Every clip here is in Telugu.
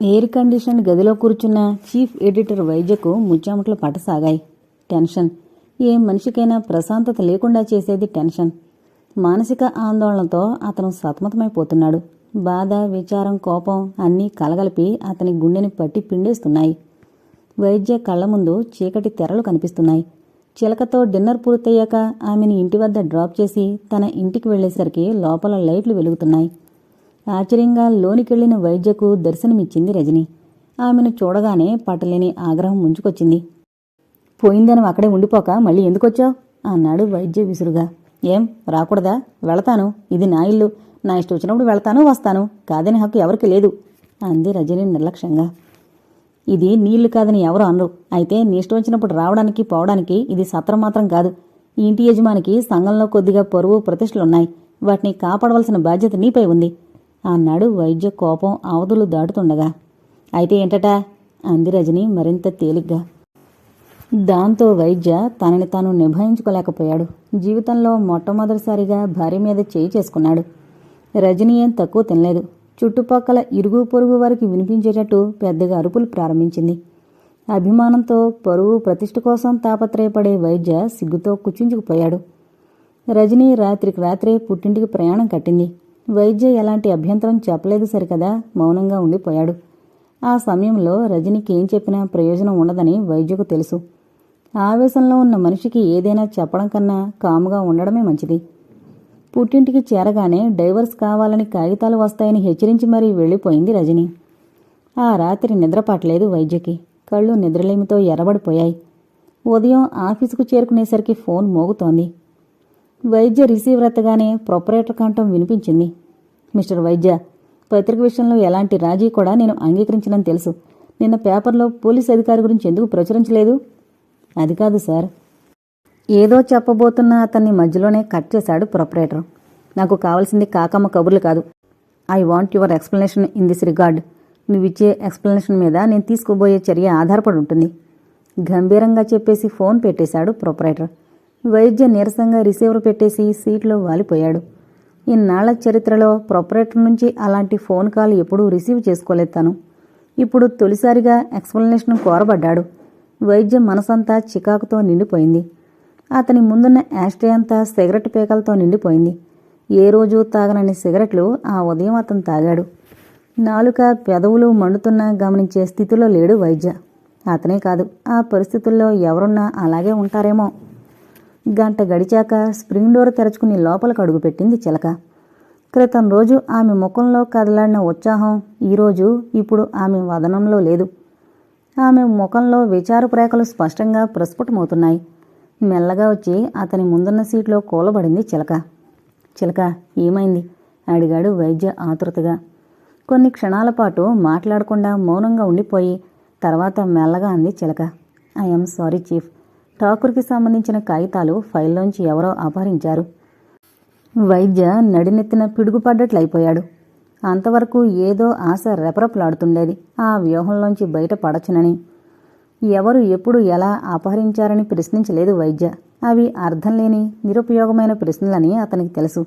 ఎయిర్ కండిషన్ గదిలో కూర్చున్న చీఫ్ ఎడిటర్ వైద్యకు ముచ్చామట్లు పట్టసాగాయి టెన్షన్. ఏ మనిషికైనా ప్రశాంతత లేకుండా చేసేది టెన్షన్. మానసిక ఆందోళనతో అతను సతమతమైపోతున్నాడు. బాధ విచారం కోపం అన్నీ కలగలిపి అతని గుండెని పట్టి పిండేస్తున్నాయి. వైద్య కళ్ళ ముందు చీకటి తెరలు కనిపిస్తున్నాయి. చిలకతో డిన్నర్ పూర్తయ్యాక ఆమెను ఇంటి వద్ద డ్రాప్ చేసి తన ఇంటికి వెళ్ళేసరికి లోపల లైట్లు వెలుగుతున్నాయి. ఆశ్చర్యంగా లోనికెళ్ళిన వైద్యకు దర్శనమిచ్చింది రజని. ఆమెను చూడగానే పట్టలేని ఆగ్రహం ముంచుకొచ్చింది. పోయిందని అక్కడే ఉండిపోక మళ్ళీ ఎందుకొచ్చావు? అన్నాడు వైద్య విసురుగా. ఏం రాకూడదా? వెళతాను. ఇది నా ఇల్లు. నా ఇష్టం వచ్చినప్పుడు వెళతాను వస్తాను. కాదని హక్కు ఎవరికి లేదు అంది రజని నిర్లక్ష్యంగా. ఇది నీళ్ళు కాదని ఎవరు అనరు. అయితే నీ ఇష్టం వచ్చినప్పుడు రావడానికి పోవడానికి ఇది సత్రం మాత్రం కాదు. ఈ ఇంటి యజమానికి సంఘంలో కొద్దిగా పరువు ప్రతిష్టలున్నాయి. వాటిని కాపాడవలసిన బాధ్యత నీపై ఉంది. అన్నాడు వైద్య కోపం అవధులు దాటుతుండగా. అయితే ఏంటటా? అంది రజని మరింత తేలిగ్గా. దాంతో వైద్య తనని తాను నిభాయించుకోలేకపోయాడు. జీవితంలో మొట్టమొదటిసారిగా భార్య మీద చేయి చేసుకున్నాడు. రజని ఏం తక్కువ తినలేదు. చుట్టుపక్కల ఇరుగు పొరుగు వారికి వినిపించేటట్టు పెద్దగా అరుపులు ప్రారంభించింది. అభిమానంతో పరువు ప్రతిష్ట కోసం తాపత్రయపడే వైద్య సిగ్గుతో కుచించుకుపోయాడు రజని రాత్రికి రాత్రే పుట్టింటికి ప్రయాణం కట్టింది. వైద్య ఎలాంటి అభ్యంతరం చెప్పలేదు సరికదా మౌనంగా ఉండిపోయాడు. ఆ సమయంలో రజనికి ఏం చెప్పినా ప్రయోజనం ఉండదని వైద్యకు తెలుసు. ఆవేశంలో ఉన్న మనిషికి ఏదైనా చెప్పడం కన్నా కాముగా ఉండడమే మంచిది. పుట్టింటికి చేరగానే డైవర్స్ కావాలని కాగితాలు వస్తాయని హెచ్చరించి మరీ వెళ్ళిపోయింది రజని. ఆ రాత్రి నిద్రపట్టలేదు వైద్యకి. కళ్ళు నిద్రలేమితో ఎర్రబడిపోయాయి. ఉదయం ఆఫీసుకు చేరుకునేసరికి ఫోన్ మోగుతోంది. వైద్య రిసీవర్ ఎత్తగానే ప్రొపరేటర్ కంఠం వినిపించింది. మిస్టర్ వైద్య పత్రిక విషయంలో ఎలాంటి రాజీ కూడా నేను అంగీకరించనని తెలుసు. నిన్న పేపర్లో పోలీస్ అధికారి గురించి ఎందుకు ప్రచురించలేదు? అది కాదు సార్. ఏదో చెప్పబోతున్న అతన్ని మధ్యలోనే కట్ చేశాడు ప్రొపరేటర్. నాకు కావాల్సింది కాకమ్మ కబుర్లు కాదు. I want your explanation in this regard. నువ్విచ్చే explanation మీద నేను తీసుకోబోయే చర్య ఆధారపడి ఉంటుంది. గంభీరంగా చెప్పేసి ఫోన్ పెట్టేశాడు ప్రొపరేటర్. వైద్య నీరసంగా రిసీవర్ పెట్టేసి సీట్లో వాలిపోయాడు. ఇన్నాళ్ళ చరిత్రలో ప్రొపరేటర్ నుంచి అలాంటి ఫోన్ కాల్ ఎప్పుడూ రిసీవ్ చేసుకోలేదు తను. ఇప్పుడు తొలిసారిగా ఎక్స్ప్లెనేషన్ కోరబడ్డాడు. వైద్య మనసంతా చికాకుతో నిండిపోయింది. అతని ముందున్న యాస్ట్రే అంతా సిగరెట్ పేకలతో నిండిపోయింది. ఏ రోజు తాగనని సిగరెట్లు ఆ ఉదయం అతను తాగాడు. నాలుక పెదవులు మండుతున్నా గమనించే స్థితిలో లేడు వైద్య. అతనే కాదు ఆ పరిస్థితుల్లో ఎవరున్నా అలాగే ఉంటారేమో. గంట గడిచాక స్ప్రింగ్ డోర్ తెరుచుకుని లోపలికి అడుగుపెట్టింది చిలక. క్రితం రోజు ఆమె ముఖంలో కదలాడిన ఉత్సాహం ఈరోజు ఇప్పుడు ఆమె వదనంలో లేదు. ఆమె ముఖంలో విచారపు రేఖలు స్పష్టంగా ప్రస్ఫుటమవుతున్నాయి. మెల్లగా వచ్చి అతని ముందున్న సీట్లో కూలబడింది చిలక. చిలక ఏమైంది? అడిగాడు వైద్య ఆతృతగా. కొన్ని క్షణాల పాటు మాట్లాడకుండా మౌనంగా ఉండిపోయి తర్వాత మెల్లగా అంది చిలక. I'm sorry chief. ఠాకూర్కి సంబంధించిన కాగితాలు ఫైల్లోంచి ఎవరో అపహరించారు. వైద్య నడినెత్తిన పిడుగుపడ్డట్లయిపోయాడు. అంతవరకు ఏదో ఆశ రెపరెపలాడుతుండేది. ఆ వ్యూహంలోంచి బయటపడచ్చునని. ఎవరు ఎప్పుడు ఎలా అపహరించారని ప్రశ్నించలేదు వైద్య. అవి అర్థం లేని నిరుపయోగమైన ప్రశ్నలని అతనికి తెలుసు.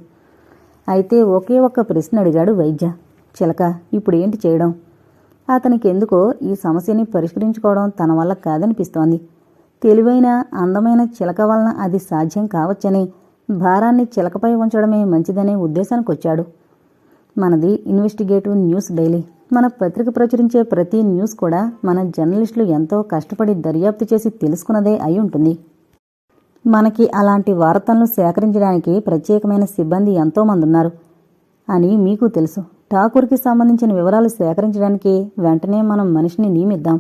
అయితే ఒకే ఒక్క ప్రశ్న అడిగాడు వైద్య. చిలక ఇప్పుడు ఏంటి చేయడం? అతనికి ఎందుకో ఈ సమస్యని పరిష్కరించుకోవడం తన వల్ల కాదనిపిస్తోంది. తెలివైన అందమైన చిలక వలన అది సాధ్యం కావచ్చని భారాన్ని చిలకపై ఉంచడమే మంచిదనే ఉద్దేశానికి వచ్చాడు మనది ఇన్వెస్టిగేటివ్ న్యూస్ డైలీ. మన పత్రిక ప్రచురించే ప్రతి న్యూస్ కూడా మన జర్నలిస్టులు ఎంతో కష్టపడి దర్యాప్తు చేసి తెలుసుకున్నదే అయి ఉంటుంది. మనకి అలాంటి వార్తలను సేకరించడానికి ప్రత్యేకమైన సిబ్బంది ఎంతోమంది ఉన్నారు అని మీకు తెలుసు. ఠాకూర్కి సంబంధించిన వివరాలు సేకరించడానికి వెంటనే మనం మనిషిని నియమిద్దాం.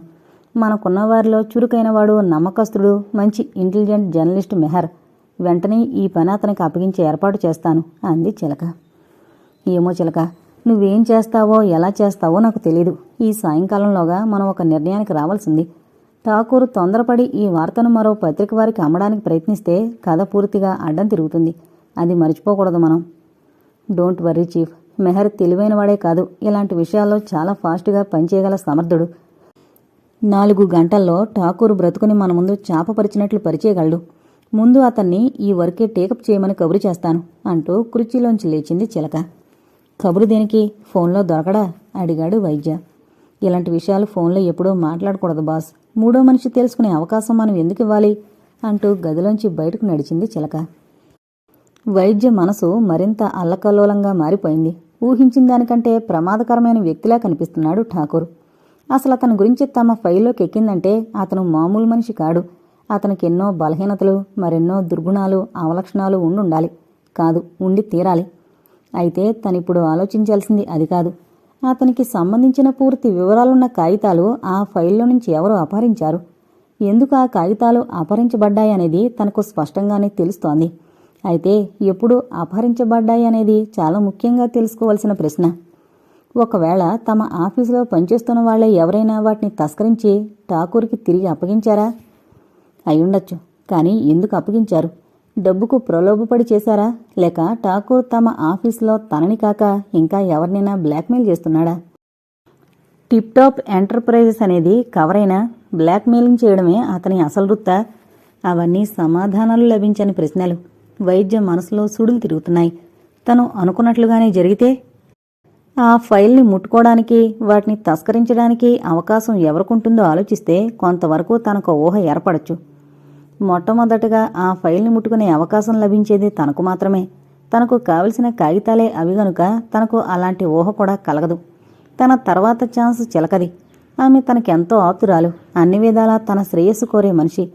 మనకున్న వారిలో చురుకైన వాడు నమ్మకస్తుడు మంచి ఇంటెలిజెంట్ జర్నలిస్ట్ మెహర్. వెంటనే ఈ పని అతనికి అప్పగించే ఏర్పాటు చేస్తాను అంది చిలక. ఏమో చిలక నువ్వేం చేస్తావో ఎలా చేస్తావో నాకు తెలీదు. ఈ సాయంకాలంలోగా మనం ఒక నిర్ణయానికి రావాల్సింది. ఠాకూర్ తొందరపడి ఈ వార్తను మరో పత్రిక వారికి అమ్మడానికి ప్రయత్నిస్తే కథ పూర్తిగా అడ్డం తిరుగుతుంది. అది మర్చిపోకూడదు మనం. డోంట్ వర్రీ చీఫ్ మెహర్ తెలివైనవాడే కాదు. ఇలాంటి విషయాల్లో చాలా ఫాస్ట్గా పనిచేయగల సమర్థుడు. నాలుగు గంటల్లో ఠాకూర్ బ్రతుకుని మన ముందు చాపపరిచినట్లు పరిచేయగలడు. ముందు అతన్ని ఈ వర్కే టేకప్ చేయమని కబురు చేస్తాను అంటూ కుర్చీలోంచి లేచింది చిలక. కబురు దేనికి? ఫోన్లో దొరకడా? అడిగాడు వైద్య. ఇలాంటి విషయాలు ఫోన్లో ఎప్పుడూ మాట్లాడకూడదు బాస్. మూడో మనిషి తెలుసుకునే అవకాశం మనం ఎందుకు ఇవ్వాలి? అంటూ గదిలోంచి బయటకు నడిచింది చిలక. వైద్య మనసు మరింత అల్లకల్లోలంగా మారిపోయింది. ఊహించిన దానికంటే ప్రమాదకరమైన వ్యక్తిలా కనిపిస్తున్నాడు ఠాకూర్. అసలు అతని గురించి తమ ఫైల్లోకి ఎక్కిందంటే అతను మామూలు మనిషి కాడు. అతనికి ఎన్నో బలహీనతలు మరెన్నో దుర్గుణాలు అవలక్షణాలు ఉండుండాలి. కాదు ఉండి తీరాలి. అయితే తనిప్పుడు ఆలోచించాల్సింది అది కాదు. అతనికి సంబంధించిన పూర్తి వివరాలున్న కాగితాలు ఆ ఫైల్లో నుంచి ఎవరు అపహరించారు? ఎందుకు ఆ కాగితాలు అపహరించబడ్డాయనేది తనకు స్పష్టంగానే తెలుస్తోంది. అయితే ఎప్పుడు అపహరించబడ్డాయి అనేది చాలా ముఖ్యంగా తెలుసుకోవాల్సిన ప్రశ్న. ఒకవేళ తమ ఆఫీసులో పనిచేస్తున్న వాళ్ళే ఎవరైనా వాటిని తస్కరించి ఠాకూర్కి తిరిగి అప్పగించారా? అయ్యుండొచ్చు. కానీ ఎందుకు అప్పగించారు? డబ్బుకు ప్రలోభపడి చేశారా? లేక ఠాకూర్ తమ ఆఫీసులో తనని కాక ఇంకా ఎవరినైనా బ్లాక్మెయిల్ చేస్తున్నాడా? టిప్టాప్ ఎంటర్ప్రైజెస్ అనేది కవరైనా బ్లాక్మెయిలింగ్ చేయడమే అతని అసలు వృత్తా. అవన్నీ సమాధానాలు లభించని ప్రశ్నలు. వైద్య మనసులో సుడులు తిరుగుతున్నాయి. తను అనుకున్నట్లుగానే జరిగితే ఆ ఫైల్ని ముట్టుకోవడానికి వాటిని తస్కరించడానికి అవకాశం ఎవరికుంటుందో ఆలోచిస్తే కొంతవరకు తనకు ఊహ ఏర్పడచ్చు. మొట్టమొదటగా ఆ ఫైల్ని ముట్టుకునే అవకాశం లభించేది తనకు మాత్రమే. తనకు కావలసిన కాగితాలే అవి గనుక తనకు అలాంటి ఊహ కూడా కలగదు. తన తర్వాత ఛాన్స్ చిలకది. ఆమె తనకెంతో ఆప్తురాలు. అన్ని విధాలా తన శ్రేయస్సు కోరే మనిషి.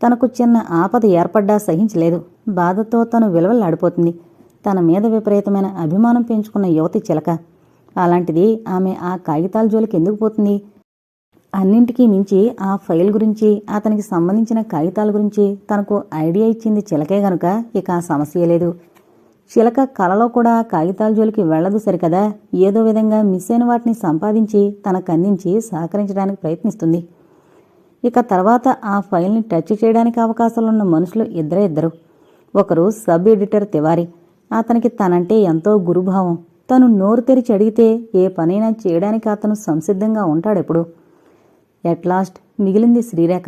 తనకు చిన్న ఆపద ఏర్పడ్డా సహించలేదు. బాధతో తను విలువలాడిపోతుంది తన మీద విపరీతమైన అభిమానం పెంచుకున్న యువతి చిలక. అలాంటిది ఆమె ఆ కాగితాల జోలికి ఎందుకు పోతుంది? అన్నింటికీ మించి ఆ ఫైల్ గురించి అతనికి సంబంధించిన కాగితాల గురించి తనకు ఐడియా ఇచ్చింది చిలకే గనుక ఇక ఆ సమస్య లేదు. చిలక కలలో కూడా కాగితాల జోలికి వెళ్ళదు సరికదా? ఏదో విధంగా మిస్ అయిన వాటిని సంపాదించి తనకు అందించి సహకరించడానికి ప్రయత్నిస్తుంది. ఇక తర్వాత ఆ ఫైల్ని టచ్ చేయడానికి అవకాశాలున్న మనుషులు ఇద్దరే ఇద్దరు. ఒకరు సబ్ ఎడిటర్ తివారి. అతనికి తనంటే ఎంతో గురుభావం. తను నోరు తెరిచి అడిగితే ఏ పనైనా చేయడానికి అతను సంసిద్ధంగా ఉంటాడెప్పుడు? ఎట్ లాస్ట్ మిగిలింది శ్రీరేఖ.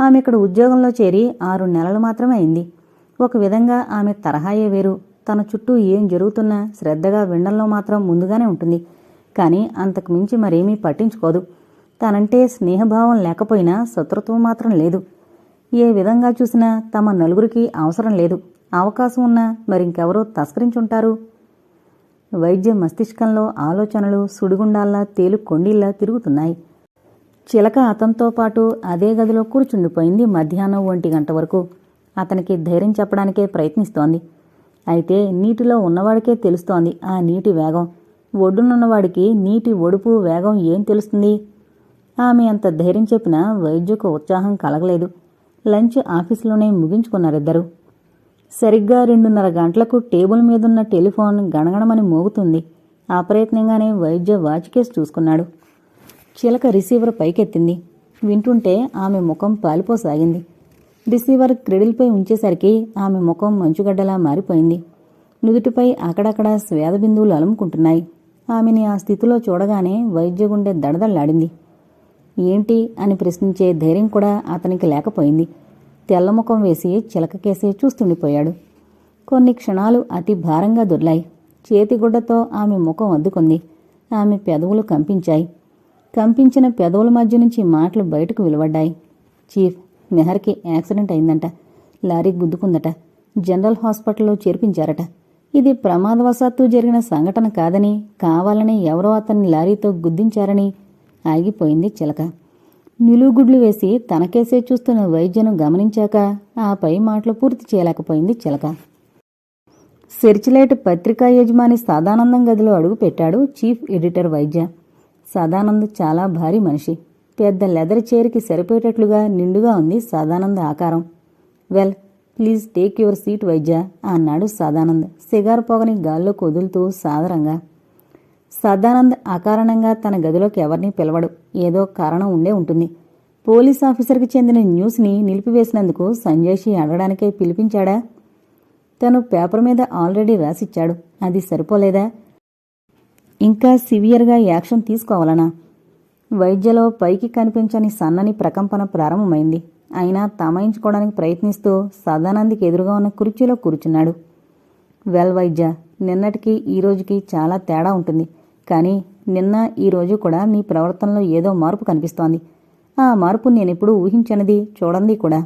ఆమె ఇక్కడ ఉద్యోగంలో చేరి ఆరు నెలలు మాత్రమే అయింది. ఒక విధంగా ఆమె తరహాయే వేరు. తన చుట్టూ ఏం జరుగుతున్నా శ్రద్ధగా వినడంలో మాత్రం ముందుగానే ఉంటుంది. కానీ అంతకు మించి మరేమీ పట్టించుకోదు. తనంటే స్నేహభావం లేకపోయినా శత్రుత్వం మాత్రం లేదు. ఏ విధంగా చూసినా తమ నలుగురికి అవసరం లేదు. అవకాశం ఉన్నా మరింకెవరో తస్కరించుంటారు. వైద్య మస్తిష్కంలో ఆలోచనలు సుడిగుండాల్లా తేలు కొండిల్లా తిరుగుతున్నాయి. చిలక అతనితో పాటు అదే గదిలో కూర్చుండిపోయింది మధ్యాహ్నం ఒంటి గంట వరకు. అతనికి ధైర్యం చెప్పడానికే ప్రయత్నిస్తోంది. అయితే నీటిలో ఉన్నవాడికే తెలుస్తోంది ఆ నీటి వేగం. ఒడ్డునున్నవాడికి నీటి ఒడుపు వేగం ఏం తెలుస్తుంది? ఆమె అంత ధైర్యం చెప్పినా వైద్యుకు ఉత్సాహం కలగలేదు. లంచ్ ఆఫీసులోనే ముగించుకున్నారిద్దరు. సరిగ్గా రెండున్నర గంటలకు టేబుల్ మీదున్న టెలిఫోన్ గణగణమని మోగుతుంది. ఆ ప్రయత్నంగానే వైద్య వాచ్ కేసు చూసుకున్నాడు. చిలక రిసీవర్ పైకెత్తింది. వింటుంటే ఆమె ముఖం పాలిపోసాగింది. రిసీవర్ క్రెడిల్పై ఉంచేసరికి ఆమె ముఖం మంచుగడ్డలా మారిపోయింది. నుదుటిపై అక్కడక్కడ స్వేద బిందువులు అలుముకుంటున్నాయి. ఆమెని ఆ స్థితిలో చూడగానే వైద్య గుండె దడదళ్ళాడింది ఏంటి అని ప్రశ్నించే ధైర్యం కూడా అతనికి లేకపోయింది. తెల్లముఖం వేసి చిలకకేసి చూస్తుండిపోయాడు. కొన్ని క్షణాలు అతి భారంగా దొర్లాయి. చేతిగుడ్డతో ఆమె ముఖం అద్దుకుంది. ఆమె పెదవులు కంపించాయి. కంపించిన పెదవుల మధ్య నుంచి మాటలు బయటకు వెలువడ్డాయి. చీఫ్ నెహర్కి యాక్సిడెంట్ అయిందంట. లారీ గుద్దుకుందట. జనరల్ హాస్పిటల్లో చేర్పించారట. ఇది ప్రమాదవశాత్తు జరిగిన సంఘటన కాదని కావాలని ఎవరో అతన్ని లారీతో గుద్దించారని ఆగిపోయింది చిలక. నిలుగుడ్లు వేసి తనకేసే చూస్తున్న వైద్యను గమనించాక ఆ పై మాటలు పూర్తి చేయలేకపోయింది చిలక. సెర్చిలైట్ పత్రికా యజమాని సదానందం గదిలో అడుగు పెట్టాడు చీఫ్ ఎడిటర్ వైద్య. సదానంద్ చాలా భారీ మనిషి. పెద్ద లెదర్ చైర్కి సరిపోయేటట్లుగా నిండుగా ఉంది సదానంద్ ఆకారం. Well please take your seat Vaidya అన్నాడు సదానంద్. సిగార్ పొగని గాల్లో కొదులుతూ సాదరంగా సదానంద్ అకారణంగా తన గదిలోకి ఎవరిని పిలవడు. ఏదో కారణం ఉండే ఉంటుంది. పోలీస్ ఆఫీసర్కి చెందిన న్యూస్ని నిలిపివేసినందుకు సంజయ్షి అడగడానికే పిలిపించాడా? తను పేపర్ మీద ఆల్రెడీ రాసిచ్చాడు. అది సరిపోలేదా? ఇంకా సివియర్గా యాక్షన్ తీసుకోవాలనా? వైద్యలో పైకి కనిపించని సన్నని ప్రకంపన ప్రారంభమైంది. అయినా తమాయించుకోవడానికి ప్రయత్నిస్తూ సదానంద్కి ఎదురుగా ఉన్న కుర్చీలో కూర్చున్నాడు. వెల్ వైద్య నిన్నటికి ఈ రోజుకి చాలా తేడా ఉంటుంది. కానీ నిన్న ఈ రోజు కూడా నీ ప్రవర్తనలో ఏదో మార్పు కనిపిస్తోంది. ఆ మార్పు నేనెప్పుడూ ఊహించనిది చూడండి కూడా.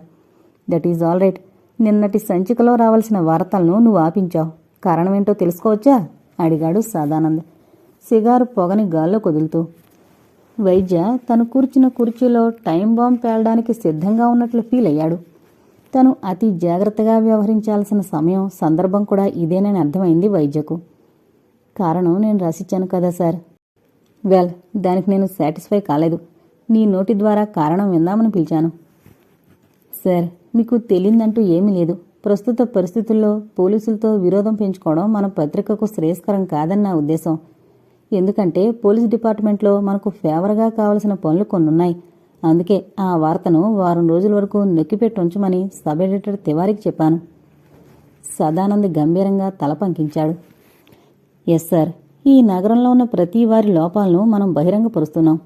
దట్ ఈజ్ ఆల్ రైట్ నిన్నటి సంచికలో రావాల్సిన వార్తలను నువ్వు ఆపించావు. కారణమేంటో తెలుసుకోవచ్చా? అడిగాడు సదానంద్. సిగారు పొగని గాల్లో కుదులుతూ. వైద్య తను కూర్చున్న కుర్చీలో టైం బాంబ్ పేలడానికి సిద్ధంగా ఉన్నట్లు ఫీల్ అయ్యాడు. తను అతి జాగ్రత్తగా వ్యవహరించాల్సిన సమయం సందర్భం కూడా ఇదేనని అర్థమైంది వైద్యకు. కారణం నేను రాసిచ్చాను కదా సార్. వెల్ దానికి నేను సాటిస్ఫై కాలేదు. నీ నోటి ద్వారా కారణం విందామని పిలిచాను. సార్ మీకు తెలియదంటూ ఏమీ లేదు. ప్రస్తుత పరిస్థితుల్లో పోలీసులతో విరోధం పెంచుకోవడం మన పత్రికకు శ్రేయస్కరం కాదని నా ఉద్దేశం. ఎందుకంటే పోలీస్ డిపార్ట్మెంట్లో మనకు ఫేవర్గా కావలసిన పనులు కొన్ని ఉన్నాయి అందుకే ఆ వార్తను వారం రోజుల వరకు నొక్కిపెట్టి ఉంచమని సబ్ ఎడిటర్ తివారికి చెప్పాను. సదానంద్ గంభీరంగా తల పంకించాడు ఎస్ సార్ ఈ నగరంలో ఉన్న ప్రతి వారి లోపాలను మనం బహిరంగపరుస్తున్నాం.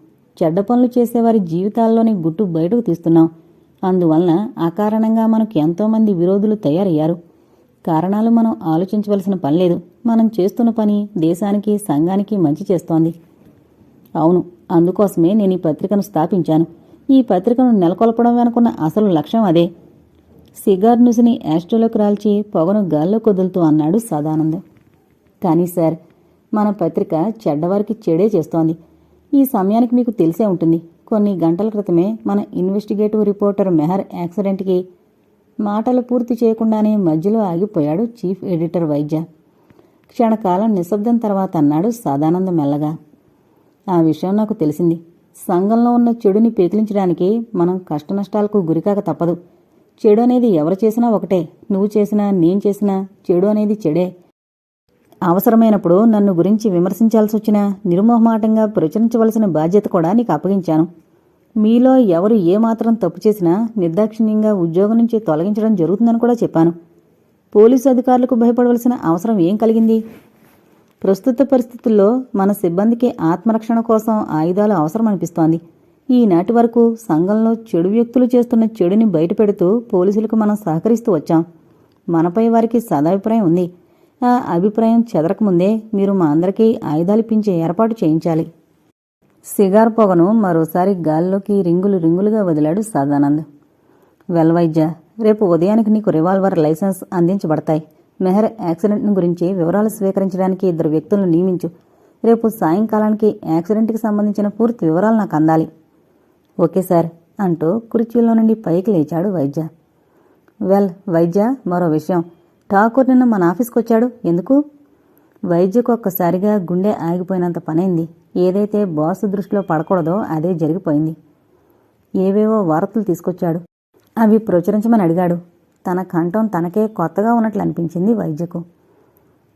చెడ్డ పనులు చేసేవారి జీవితాల్లోని గుట్టు బయటకు తీస్తున్నాం. అందువలన అకారణంగా మనకు ఎంతోమంది విరోధులు తయారయ్యారు. కారణాలు మనం ఆలోచించవలసిన పని లేదు. మనం చేస్తున్న పని దేశానికి సంఘానికి మంచి చేస్తోంది. అవును అందుకోసమే నేను ఈ పత్రికను స్థాపించాను. ఈ పత్రికను నెలకొల్పడం వెనుకున్న అసలు లక్ష్యం అదే. సిగార్ నుసిని యాస్ట్రోలోకి రాల్చి పొగను గాల్లో కొదులుతూ అన్నాడు సదానంద్. కానీ సార్ మన పత్రిక చెడ్డవారికి చెడే చేస్తోంది. ఈ సమయానికి మీకు తెలిసే ఉంటుంది కొన్ని గంటల క్రితమే మన ఇన్వెస్టిగేటివ్ రిపోర్టర్ మెహర్ యాక్సిడెంట్కి మాటలు పూర్తి చేయకుండానే మధ్యలో ఆగిపోయాడు చీఫ్ ఎడిటర్ వైద్య. క్షణకాలం నిశ్శబ్దం తర్వాత అన్నాడు సదానంద మెల్లగా. ఆ విషయం నాకు తెలిసింది. సంఘంలో ఉన్న చెడుని పెకిలించడానికి మనం కష్టనష్టాలకు గురికాక తప్పదు. చెడు అనేది ఎవరు చేసినా ఒకటే నువ్వు చేసినా నేను చేసినా చెడు అనేది చెడే. అవసరమైనప్పుడు నన్ను గురించి విమర్శించాల్సి వచ్చినా నిర్మోహమాటంగా ప్రచురించవలసిన బాధ్యత కూడా నీకు అప్పగించాను. మీలో ఎవరు ఏమాత్రం తప్పు చేసినా నిర్దాక్షిణ్యంగా ఉద్యోగం నుంచి తొలగించడం జరుగుతుందని కూడా చెప్పాను. పోలీసు అధికారులకు భయపడవలసిన అవసరం ఏం కలిగింది? ప్రస్తుత పరిస్థితుల్లో మన సిబ్బందికి ఆత్మరక్షణ కోసం ఆయుధాలు అవసరం అనిపిస్తోంది ఈనాటి వరకు సంఘంలో చెడు వ్యక్తులు చేస్తున్న చెడుని బయటపెడుతూ పోలీసులకు మనం సహకరిస్తూ వచ్చాం. మనపై వారికి సదాభిప్రాయం ఉంది. ఆ అభిప్రాయం చెదరకముందే మీరు మా అందరికీ ఆయుధాలు పించే ఏర్పాటు చేయించాలి. సిగార్ పొగను మరోసారి గాల్లోకి రింగులు రింగులుగా వదిలాడు సదానంద్. వెల్ వైద్య రేపు ఉదయానికి నీకు రివాల్వర్ లైసెన్స్ అందించబడతాయి. మెహర్ యాక్సిడెంట్ గురించి వివరాలు స్వీకరించడానికి ఇద్దరు వ్యక్తులను నియమించు. రేపు సాయంకాలానికి యాక్సిడెంట్కి సంబంధించిన పూర్తి వివరాలు నాకు అందాలి. ఓకే సార్ అంటూ కుర్చీలో నుండి పైకి లేచాడు వైద్య. వెల్ వైద్య మరో విషయం. ఠాకూర్ నిన్న మన ఆఫీస్కి వచ్చాడు ఎందుకు? వైద్యకు ఒక్కసారిగా గుండె ఆగిపోయినంత పనైంది. ఏదైతే బాస్ దృష్టిలో పడకూడదో అదే జరిగిపోయింది. ఏవేవో వార్తలు తీసుకొచ్చాడు. అవి ప్రచురించమని అడిగాడు. తన కంఠం తనకే కొత్తగా ఉన్నట్లు అనిపించింది వైద్యకు.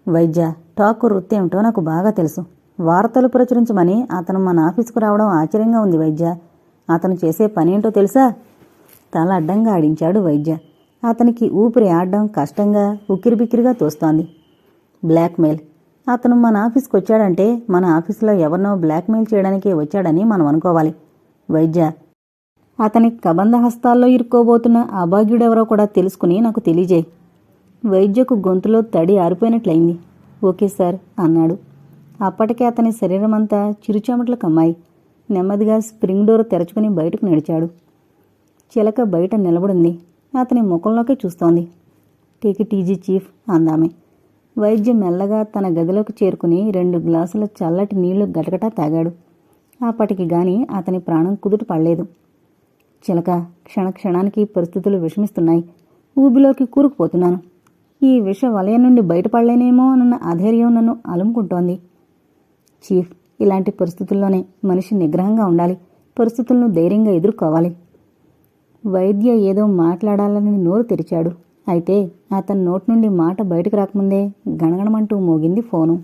వైద్య ఠాకూర్ వృత్తి ఏమిటో నాకు బాగా తెలుసు. వార్తలు ప్రచురించమని అతను మన ఆఫీస్కు రావడం ఆశ్చర్యంగా ఉంది వైద్య. అతను చేసే పనేంటో తెలుసా? తల అడ్డంగా ఆడించాడు వైద్య. అతనికి ఊపిరి ఆడడం కష్టంగా ఉక్కిరిబిక్కిరిగా తోస్తోంది. బ్లాక్మెయిల్. అతను మన ఆఫీస్కి వచ్చాడంటే మన ఆఫీసులో ఎవరినో బ్లాక్మెయిల్ చేయడానికి వచ్చాడని మనం అనుకోవాలి. వైద్య. అతని కబంధ హస్తాల్లో ఇరుక్కోబోతున్న అభాగ్యుడెవరో కూడా తెలుసుకుని నాకు తెలియజేయి. వైద్యకు గొంతులో తడి ఆరిపోయినట్లయింది. ఓకే సార్ అన్నాడు. అప్పటికే అతని శరీరమంతా చిరుచెమటలు కమ్మాయి. నెమ్మదిగా స్ప్రింగ్ డోర్ తెరచుకుని బయటకు నడిచాడు. చిలక బయట నిలబడింది. అతని ముఖంలోకి చూస్తోంది. టేక్ ఇట్ ఈజీ చీఫ్ అందామె. వైద్యం మెల్లగా తన గదిలోకి చేరుకుని రెండు గ్లాసుల చల్లటి నీళ్ళు గటగటా తాగాడు. అప్పటికి గాని అతని ప్రాణం కుదుట పడలేదు. చిలక క్షణ క్షణానికి పరిస్థితులు విషమిస్తున్నాయి. ఊబిలోకి కూరుకుపోతున్నాను. ఈ విష వలయం నుండి బయటపడలేనేమో అన్న అధైర్యం నన్ను అలుముకుంటోంది. చీఫ్ ఇలాంటి పరిస్థితుల్లోనే మనిషి నిగ్రహంగా ఉండాలి. పరిస్థితులను ధైర్యంగా ఎదుర్కోవాలి. వైద్య ఏదో మాట్లాడాలని నోరు తెరిచాడు. అయితే అతని నోటి నుండి మాట బయటకు రాకముందే గణగణమంటూ మోగింది ఫోను.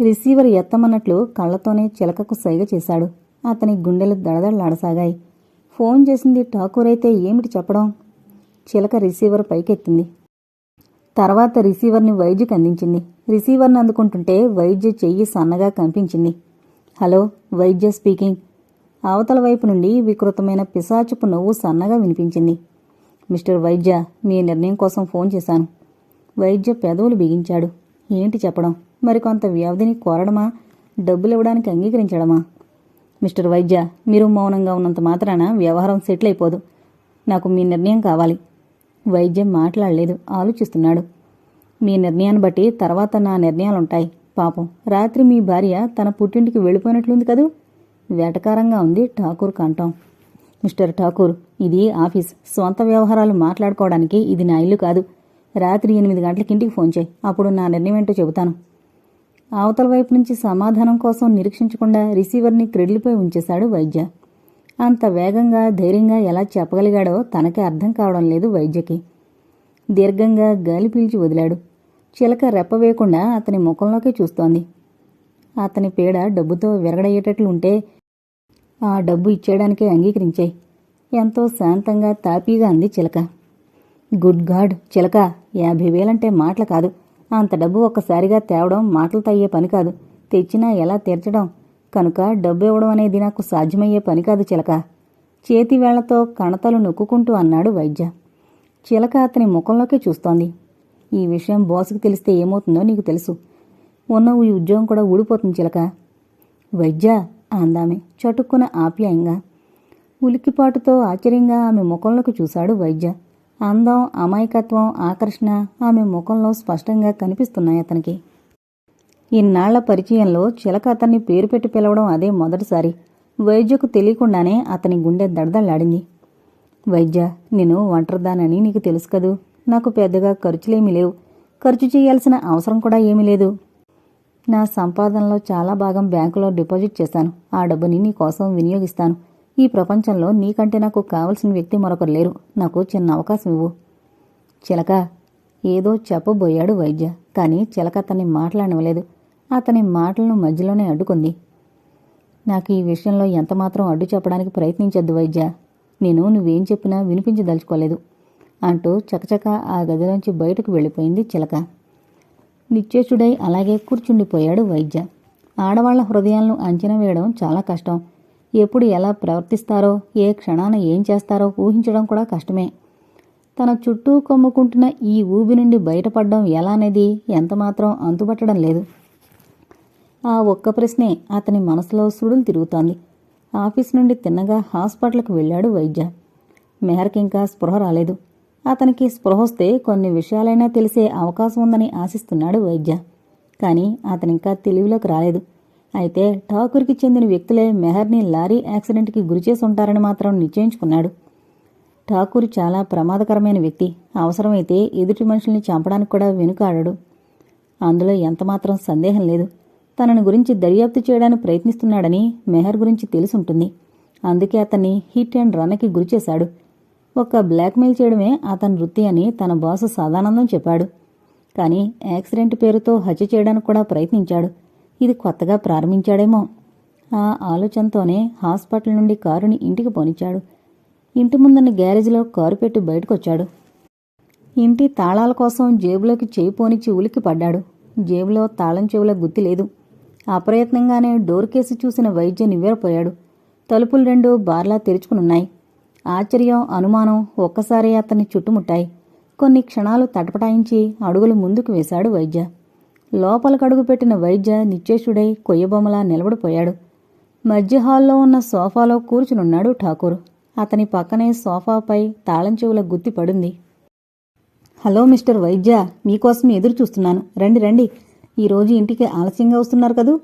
రిసీవర్ ఎత్తమన్నట్లు కళ్ళతోనే చిలకకు సైగ చేశాడు. అతని గుండెలు దడదడలాడసాగాయి ఫోన్ చేసింది ఠాకూర్ అయితే ఏమిటి చెప్పడం? చిలక రిసీవర్ పైకెత్తింది. తర్వాత రిసీవర్ని వైద్యకు అందించింది. రిసీవర్ని అందుకుంటుంటే వైద్య చెయ్యి సన్నగా కనిపించింది హలో వైద్య స్పీకింగ్. అవతల వైపు నుండి వికృతమైన పిశాచుపు నవ్వు సన్నగా వినిపించింది. మిస్టర్ వైద్య మీ నిర్ణయం కోసం ఫోన్ చేశాను. వైద్య పెదవులు బిగించాడు. ఏంటి చెప్పడం? మరికొంత వ్యవధిని కోరడమా? డబ్బులు ఇవ్వడానికి అంగీకరించడమా? మిస్టర్ వైద్య మీరు మౌనంగా ఉన్నంత మాత్రాన వ్యవహారం సెటిల్ అయిపోదు. నాకు మీ నిర్ణయం కావాలి. వైద్యం మాట్లాడలేదు ఆలోచిస్తున్నాడు. మీ నిర్ణయాన్ని బట్టి తర్వాత నా నిర్ణయాలుంటాయి. పాపం రాత్రి మీ భార్య తన పుట్టింటికి వెళ్ళిపోయినట్లుంది కదూ? వేటకారంగా ఉంది ఠాకూర్ కంఠం. మిస్టర్ ఠాకూర్ ఇది ఆఫీస్. స్వంత వ్యవహారాలు మాట్లాడుకోవడానికి ఇది నా ఇల్లు కాదు. రాత్రి ఎనిమిది గంటలకి ఇంటికి ఫోన్ చేయి. అప్పుడు నా నిర్ణయం ఏంటో చెబుతాను. అవతల వైపు నుంచి సమాధానం కోసం నిరీక్షించకుండా రిసీవర్ని క్రెడిల్పై ఉంచేశాడు వైద్య. అంత వేగంగా ధైర్యంగా ఎలా చెప్పగలిగాడో తనకే అర్థం కావడం లేదు వైద్యకి. దీర్ఘంగా గాలి పీల్చి వదిలాడు. చిలక రెప్పవేయకుండా అతని ముఖంలోకే చూస్తోంది. అతని పేడ డబ్బుతో విరగడయ్యేటట్లుంటే ఆ డబ్బు ఇచ్చేయడానికే అంగీకరించాయి. ఎంతో శాంతంగా తాపీగా అంది చిలక. గుడ్ గాడ్ చిలక యాభై వేలంటే మాటలు కాదు. అంత డబ్బు ఒక్కసారిగా తేవడం మాటలతో అయ్యే పని కాదు. తెచ్చినా ఎలా తీర్చడం? కనుక డబ్బు ఇవ్వడం అనేది నాకు సాధ్యమయ్యే పని కాదు చిలక. చేతివేళ్ళతో కణతలు నొక్కుంటూ అన్నాడు వైద్య. చిలక అతని ముఖంలోకే చూస్తోంది. ఈ విషయం బాసుకు తెలిస్తే ఏమవుతుందో నీకు తెలుసు. ఉన్న ఈ ఉద్యోగం కూడా ఊడిపోతుంది చిలక. వైద్య అందామె చటుక్కున ఆప్యాయంగా. ఉలిక్కిపాటుతో ఆశ్చర్యంగా ఆమె ముఖంలోకి చూశాడు వైద్య. అందం అమాయకత్వం ఆకర్షణ ఆమె ముఖంలో స్పష్టంగా కనిపిస్తున్నాయి అతనికి. ఇన్నాళ్ళ పరిచయంలో చిలక అతన్ని పేరు పెట్టి పిలవడం అదే మొదటిసారి. వైద్యకు తెలియకుండానే అతని గుండె దడదళ్ళాడింది వైద్య నేను ఒంటరిదానని నీకు తెలుసు కదూ? నాకు పెద్దగా ఖర్చులేమీ లేవు. ఖర్చు చేయాల్సిన అవసరం కూడా ఏమీ లేదు. నా సంపాదనలో చాలా భాగం బ్యాంకులో డిపాజిట్ చేశాను. ఆ డబ్బుని నీ కోసం వినియోగిస్తాను. ఈ ప్రపంచంలో నీకంటే నాకు కావలసిన వ్యక్తి మరొకరు లేరు. నాకు చిన్న అవకాశం ఇవ్వు. చిలక ఏదో చెప్పబోయాడు వైద్య. కానీ చిలక అతన్ని మాట్లాడనివ్వలేదు అతని మాటలను మధ్యలోనే అడ్డుకుంది. నాకు ఈ విషయంలో ఎంతమాత్రం అడ్డు చెప్పడానికి ప్రయత్నించొద్దు వైద్య. నేను నువ్వేం చెప్పినా వినిపించదలుచుకోలేదు. అంటూ చకచక ఆ గదిలోంచి బయటకు వెళ్ళిపోయింది చిలక. నిశ్చేషుడై అలాగే కూర్చుండిపోయాడు వైద్య. ఆడవాళ్ళ హృదయాలను అంచనా వేయడం చాలా కష్టం. ఎప్పుడు ఎలా ప్రవర్తిస్తారో ఏ క్షణాన ఏం చేస్తారో ఊహించడం కూడా కష్టమే. తన చుట్టూ కొమ్ముకుంటున్న ఈ ఊబి నుండి బయటపడడం ఎలా అనేది ఎంతమాత్రం అంతుపట్టడం లేదు. ఆ ఒక్క ప్రశ్నే అతని మనసులో సుడులు తిరుగుతోంది. ఆఫీస్ నుండి తిన్నగా హాస్పిటల్కి వెళ్ళాడు వైద్య. మెహర్కి ఇంకా స్పృహ రాలేదు. అతనికి స్పృహ వస్తే కొన్ని విషయాలైనా తెలిసే అవకాశం ఉందని ఆశిస్తున్నాడు వైద్య. కానీ అతనింకా తెలివిలోకి రాలేదు. అయితే ఠాకూర్కి చెందిన వ్యక్తులే మెహర్ని లారీ యాక్సిడెంట్కి గురిచేసి ఉంటారని మాత్రం నిశ్చయించుకున్నాడు. ఠాకూర్ చాలా ప్రమాదకరమైన వ్యక్తి. అవసరమైతే ఎదుటి మనుషుల్ని చంపడానికి కూడా వెనుకాడడు. అందులో ఎంతమాత్రం సందేహం లేదు. తనను గురించి దర్యాప్తు చేయడానికి ప్రయత్నిస్తున్నాడని మెహర్ గురించి తెలుసుంటుంది. అందుకే అతన్ని హిట్ అండ్ రన్కి గురిచేశాడు. ఒక్క బ్లాక్మెయిల్ చేయడమే అతని వృత్తి అని తన బాసు సదానందం చెప్పాడు. కానీ యాక్సిడెంట్ పేరుతో హత్య చేయడానికి కూడా ప్రయత్నించాడు. ఇది కొత్తగా ప్రారంభించాడేమో. ఆ ఆలోచనతోనే హాస్పిటల్ నుండి కారుని ఇంటికి పోనిచ్చాడు. ఇంటి ముందున్న గ్యారేజ్లో కారు పెట్టి బయటకొచ్చాడు. ఇంటి తాళాల కోసం జేబులోకి చేయి పోనిచ్చి ఉలిక్కి పడ్డాడు. జేబులో తాళం చెవుల గుత్తి లేదు. అప్రయత్నంగానే డోర్ కేసి చూసిన వైద్య నివ్వెరపోయాడు. తలుపులు రెండు బార్లా తెరుచుకునున్నాయి. ఆశ్చర్యం అనుమానం ఒక్కసారి అతన్ని చుట్టుముట్టాయి. కొన్ని క్షణాలు తటపటాయించి అడుగులు ముందుకు వేశాడు వైద్య. లోపలకడుగు పెట్టిన వైద్య నిశ్చేషుడై కొయ్యబొమ్మలా నిలబడిపోయాడు. మధ్య హాల్లో ఉన్న సోఫాలో కూర్చునున్నాడు ఠాకూర్. అతని పక్కనే సోఫాపై తాళం చెవుల గుత్తి పడింది. హలో మిస్టర్ వైద్య మీకోసం ఎదురు చూస్తున్నాను. రండి రండి. ఈరోజు ఇంటికి ఆలస్యంగా వస్తున్నారు కదూ?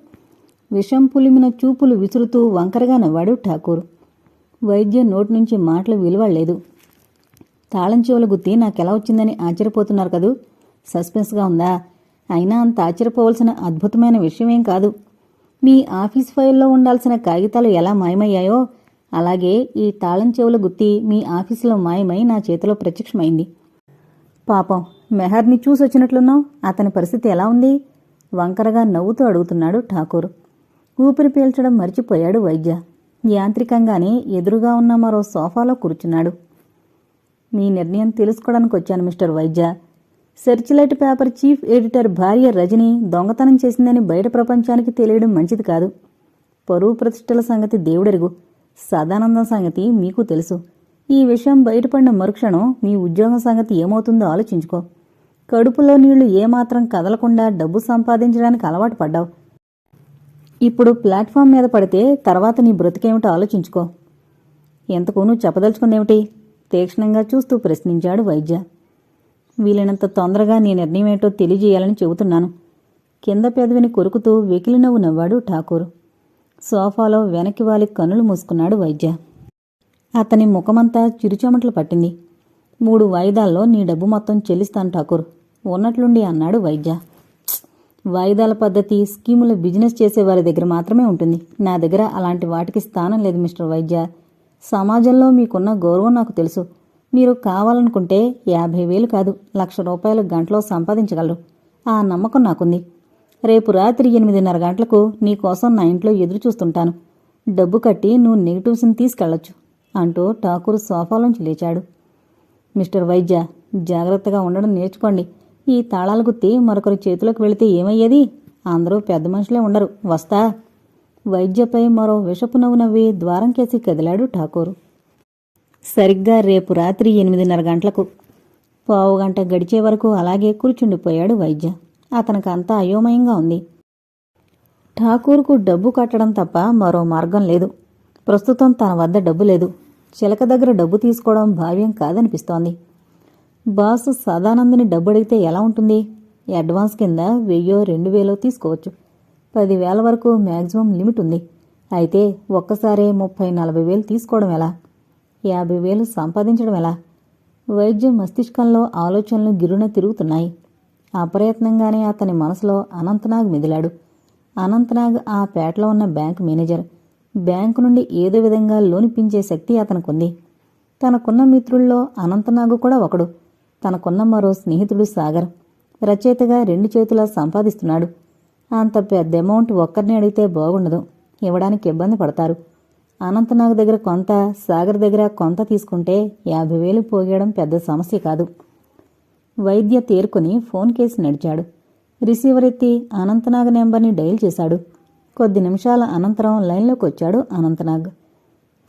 విషం పులిమిన చూపులు విసురుతూ వంకరగా నవ్వాడు ఠాకూర్. వైద్య నోటి నుంచి మాటలు విలువలేదు తాళం చెవుల గుత్తి నాకెలా వచ్చిందని ఆశ్చర్యపోతున్నారు కదూ? సస్పెన్స్గా ఉందా? అయినా అంత ఆశ్చర్యపోవలసిన అద్భుతమైన విషయమేం కాదు. మీ ఆఫీస్ ఫైల్లో ఉండాల్సిన కాగితాలు ఎలా మాయమయ్యాయో? అలాగే ఈ తాళం చెవుల గుత్తి మీ ఆఫీసులో మాయమై నా చేతిలో ప్రత్యక్షమైంది. పాపం మెహర్ని చూసొచ్చినట్లున్నావు అతని పరిస్థితి ఎలా ఉంది? వంకరగా నవ్వుతూ అడుగుతున్నాడు ఠాకూర్. ఊపిరి పీల్చడం మర్చిపోయాడు వైద్య. యాంత్రికంగానే ఎదురుగా ఉన్న మరో సోఫాలో కూర్చున్నాడు. మీ నిర్ణయం తెలుసుకోవడానికి వచ్చాను మిస్టర్ వైద్య. సెర్చ్లైట్ పేపర్ చీఫ్ ఎడిటర్ భార్య రజని దొంగతనం చేసిందని బయట ప్రపంచానికి తెలియడం మంచిది కాదు. పరువు ప్రతిష్టల సంగతి దేవుడెరుగు. సదానందం సంగతి మీకు తెలుసు. ఈ విషయం బయటపడిన మరుక్షణం మీ ఉద్యోగం సంగతి ఏమవుతుందో ఆలోచించుకో. కడుపులో నీళ్ళు ఏమాత్రం కదలకుండా డబ్బు సంపాదించడానికి అలవాటు పడ్డావు. ఇప్పుడు ప్లాట్ఫామ్ మీద పడితే తర్వాత నీ బ్రతికేమిటో ఆలోచించుకో. ఎంతకు నువ్వు చెప్పదలుచుకుందేమిటి తీక్షణంగా చూస్తూ ప్రశ్నించాడు వైద్య. వీలైనంత తొందరగా నీ నిర్ణయం ఏంటో తెలియజేయాలని చెబుతున్నాను. కింద పెదవిని కొరుకుతూ వెకిలి నవ్వు నవ్వాడు ఠాకూర్. సోఫాలో వెనక్కి వాలి కన్నులు మూసుకున్నాడు వైద్య. అతని ముఖమంతా చిరుచెమటలు పట్టింది. మూడు వాయిదాల్లో నీ డబ్బు మొత్తం చెల్లిస్తాను ఠాకూర్. ఉన్నట్లుండి అన్నాడు వైద్య. వాయిదాల పద్ధతి స్కీముల బిజినెస్ చేసే వారి దగ్గర మాత్రమే ఉంటుంది. నా దగ్గర అలాంటి వాటికి స్థానం లేదు మిస్టర్ వైద్య. సమాజంలో మీకున్న గౌరవం నాకు తెలుసు. మీరు కావాలనుకుంటే యాభై వేలు కాదు లక్ష రూపాయలు గంటలో సంపాదించగలరు. ఆ నమ్మకం నాకుంది. రేపు రాత్రి ఎనిమిదిన్నర గంటలకు నీ కోసం నా ఇంట్లో ఎదురు చూస్తుంటాను. డబ్బు కట్టి నువ్వు నెగిటివ్స్ని తీసుకెళ్ళొచ్చు అంటూ ఠాకూర్ సోఫాలోంచి లేచాడు. మిస్టర్ వైద్య జాగ్రత్తగా ఉండడం నేర్చుకోండి. ఈ తాళాలు గుత్తి మరొకరి చేతిలోకి వెళితే ఏమయ్యేది? అందరూ పెద్ద మనుషులే ఉండరు. వస్తా. వైద్యపై మరో విషపు నవ్వు నవ్వి ద్వారం కేసి కదిలాడు ఠాకూరు. సరిగ్గా రేపు రాత్రి ఎనిమిదిన్నర గంటలకు. పావు గంట గడిచే వరకు అలాగే కూర్చుండిపోయాడు వైద్య. అతనికంతా అయోమయంగా ఉంది. ఠాకూర్కు డబ్బు కట్టడం తప్ప మరో మార్గం లేదు. ప్రస్తుతం తన వద్ద డబ్బు లేదు. చిలక దగ్గర డబ్బు తీసుకోవడం భావ్యం కాదనిపిస్తోంది. బాస్ సదానందని డబ్బు అడిగితే ఎలా ఉంటుంది? అడ్వాన్స్ కింద వెయ్యో రెండు వేలో తీసుకోవచ్చు. పదివేల వరకు మ్యాక్సిమం లిమిట్ ఉంది. అయితే ఒక్కసారే ముప్పై నలభై వేలు తీసుకోవడం ఎలా? యాభై వేలు సంపాదించడం ఎలా? వైద్య మస్తిష్కంలో ఆలోచనలు గిరున తిరుగుతున్నాయి. అప్రయత్నంగానే అతని మనసులో అనంతనాగ్ మెదిలాడు. అనంతనాగ్ ఆ పేటలో ఉన్న బ్యాంక్ మేనేజర్. బ్యాంకు నుండి ఏదో విధంగా లోనిపించే శక్తి అతనుకుంది. తనకున్న మిత్రుల్లో అనంతనాగు కూడా ఒకడు. తనకున్న మరో స్నేహితుడు సాగర్. రచయితగా రెండు చేతులా సంపాదిస్తున్నాడు. అంత పెద్ద అమౌంట్ ఒక్కరిని అడిగితే బాగుండదు. ఇవ్వడానికి ఇబ్బంది పడతారు. అనంతనాగ్ దగ్గర కొంత సాగర్ దగ్గర కొంత తీసుకుంటే యాభై వేలు పోగేయడం పెద్ద సమస్య కాదు. వైద్య తేరుకుని ఫోన్ కేసు నడిచాడు. రిసీవర్ ఎత్తి అనంతనాగ్ నెంబర్ని డయల్ చేశాడు. కొద్ది నిమిషాల అనంతరం లైన్లోకి వచ్చాడు అనంతనాగ్.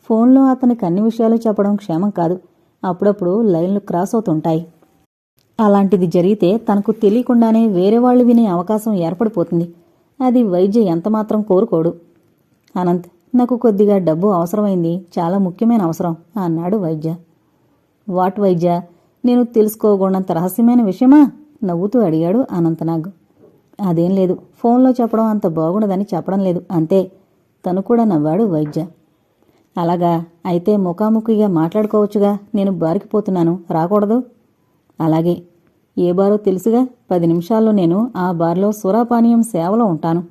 ఫోన్లో అతనికి అన్ని విషయాలు చెప్పడం క్షేమం కాదు. అప్పుడప్పుడు లైన్లు క్రాస్ అవుతుంటాయి. అలాంటిది జరిగితే తనకు తెలియకుండానే వేరే వాళ్ళు వినే అవకాశం ఏర్పడిపోతుంది. అది వైద్య ఎంతమాత్రం కోరుకోడు. అనంత్ నాకు కొద్దిగా డబ్బు అవసరమైంది. చాలా ముఖ్యమైన అవసరం అన్నాడు వైద్య. వాట్ వైద్య? నేను తెలుసుకోకూడనంత రహస్యమైన విషయమా? నవ్వుతూ అడిగాడు అనంతనాగ్. అదేం లేదు. ఫోన్లో చెప్పడం అంత బాగుండదని చెప్పడం లేదు. అంతే. తను కూడా నవ్వాడు వైద్య. అలాగా. అయితే ముఖాముఖిగా మాట్లాడుకోవచ్చుగా. నేను బారికిపోతున్నాను. రాకూడదు. అలాగే ఏ బారో తెలుసుగా? పది నిమిషాల్లో నేను ఆ బార్లో సురాపానీయం సేవలో ఉంటాను.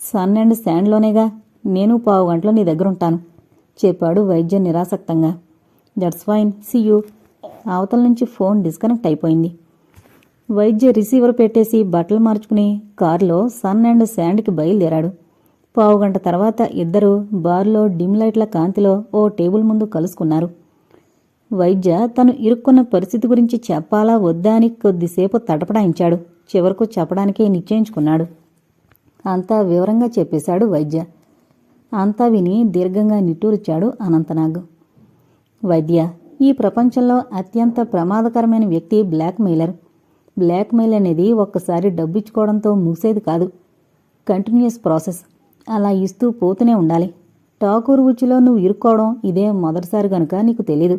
సన్ అండ్ శాండ్లోనేగా. నేను పావు గంటలో నీ దగ్గరుంటాను చెప్పాడు Vaidya నిరాసక్తంగా. That's fine. See you. అవతల నుంచి ఫోన్ డిస్కనెక్ట్ అయిపోయింది. వైద్య రిసీవర్ పెట్టేసి బట్టలు మార్చుకుని కారులో సన్ అండ్ శాండ్కి బయలుదేరాడు. పావుగంట తర్వాత ఇద్దరు బార్లో డిమ్ లైట్ల కాంతిలో ఓ టేబుల్ ముందు కలుసుకున్నారు. వైద్య తను ఇరుక్కున్న పరిస్థితి గురించి చెప్పాలా వద్దా అని కొద్దిసేపు తటపడాయించాడు చివరకు చెప్పడానికే నిశ్చయించుకున్నాడు. అంతా వివరంగా చెప్పేశాడు వైద్య. అంతా విని దీర్ఘంగా నిట్టూరిచ్చాడు అనంతనాగ్. వైద్య ఈ ప్రపంచంలో అత్యంత ప్రమాదకరమైన వ్యక్తి బ్లాక్ మెయిలర్ బ్లాక్ మెయిల్ అనేది ఒక్కసారి డబ్బు ఇచ్చుకోవడంతో ముగిసేది కాదు. Continuous process. అలా ఇస్తూ పోతూనే ఉండాలి. టాకూర్ ఉచ్చులో నువ్వు ఇరుక్కోవడం ఇదే మొదటిసారి గనుక నీకు తెలీదు.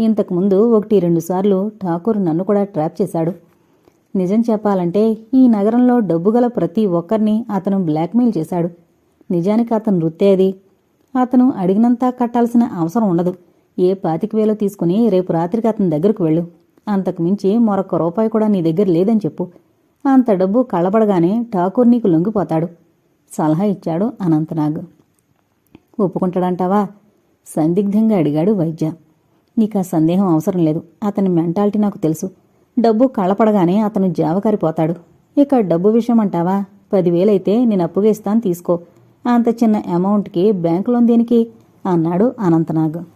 ఇంతకుముందు ఒకటి రెండు సార్లు ఠాకూర్ నన్ను కూడా ట్రాప్ చేశాడు. నిజం చెప్పాలంటే ఈ నగరంలో డబ్బుగల ప్రతి ఒక్కరిని అతను బ్లాక్మెయిల్ చేశాడు. నిజానికి అతను వృత్తేది. అతను అడిగినంతా కట్టాల్సిన అవసరం ఉండదు. ఏ పాతిక వేలో తీసుకుని రేపు రాత్రికి అతని దగ్గరకు వెళ్ళు. అంతకు మించి మరొక రూపాయి కూడా నీ దగ్గర లేదని చెప్పు. అంత డబ్బు కళ్ళబడగానే ఠాకూర్ నీకు లొంగిపోతాడు. సలహా ఇచ్చాడు అనంతనాగ్. ఒప్పుకుంటాడంటావా? సందిగ్ధంగా అడిగాడు వైద్య. నీకు ఆ సందేహం అవసరం లేదు. అతని మెంటాలిటీ నాకు తెలుసు. డబ్బు కళ్ళపడగానే అతను జావకారిపోతాడు. ఇక డబ్బు విషయం అంటావా పదివేలైతే నేను అప్పుగా ఇస్తాను తీసుకో. అంత చిన్న అమౌంట్కి బ్యాంకు లోన్ దేనికి? అన్నాడు అనంతనాగ్.